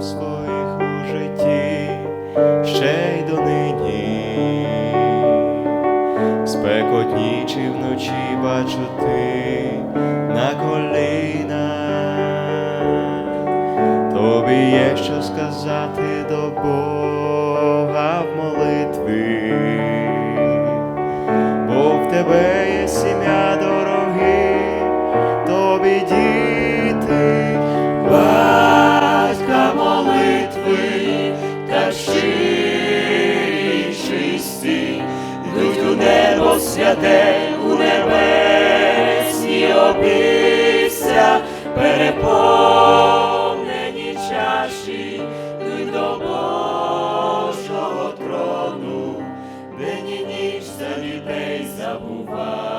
справ своїх у житті, ще й до нині, спекотні чи вночі бачу ти на колінах, тобі є що сказати до Бога. Небо у небесні обійся, переповнені чаші, йдуть до Божого трону, день і ніч за дітей забуваючи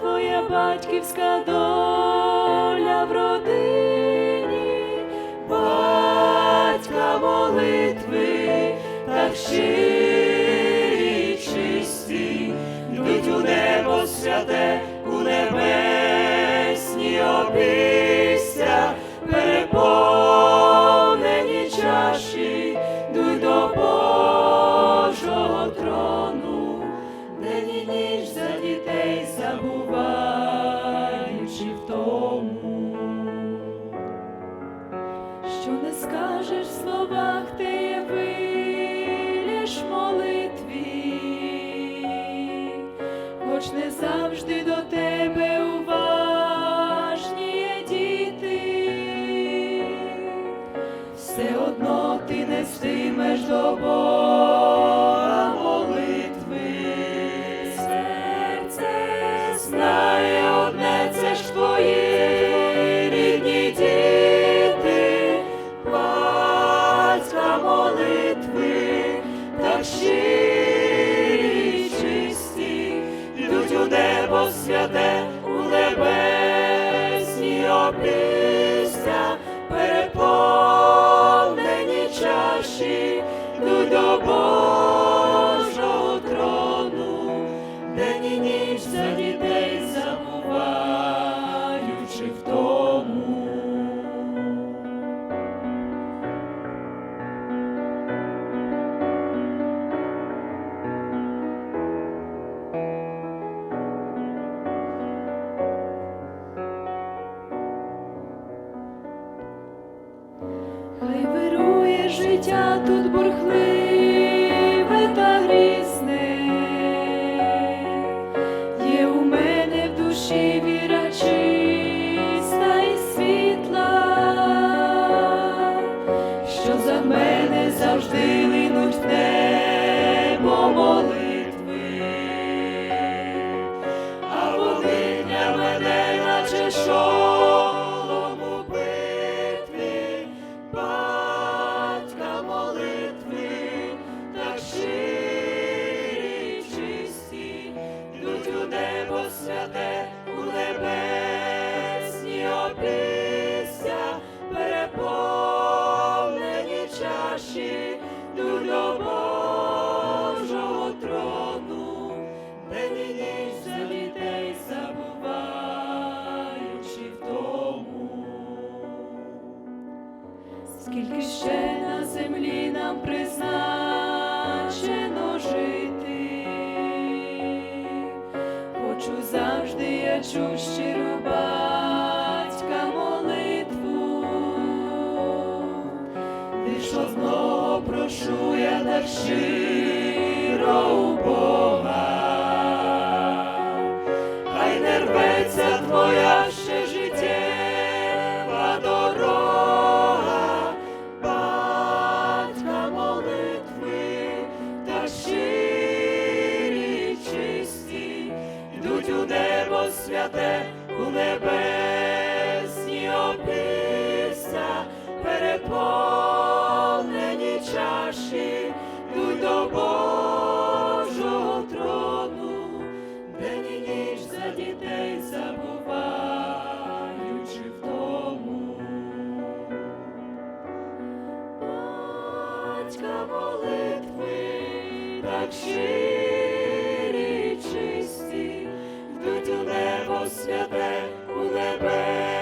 твоя батьківська доля в родині, батька молитви, так щирі чисті, йдуть у небо святе, хоч не завжди до тебе обійстя, переповнені чаші, йдуть до Божого життя тут бурхливе та грізне, Скільки ще на землі нам призначено жити, хочу завжди я чу щиру молитву, лиш одного прошу я так щиро у Бога, наповнені чаші, будь до Божого трону, день і ніч за дітей забуваючи в тому. Батька молитви так щирі і чисті, йдуть у небо святе у небе.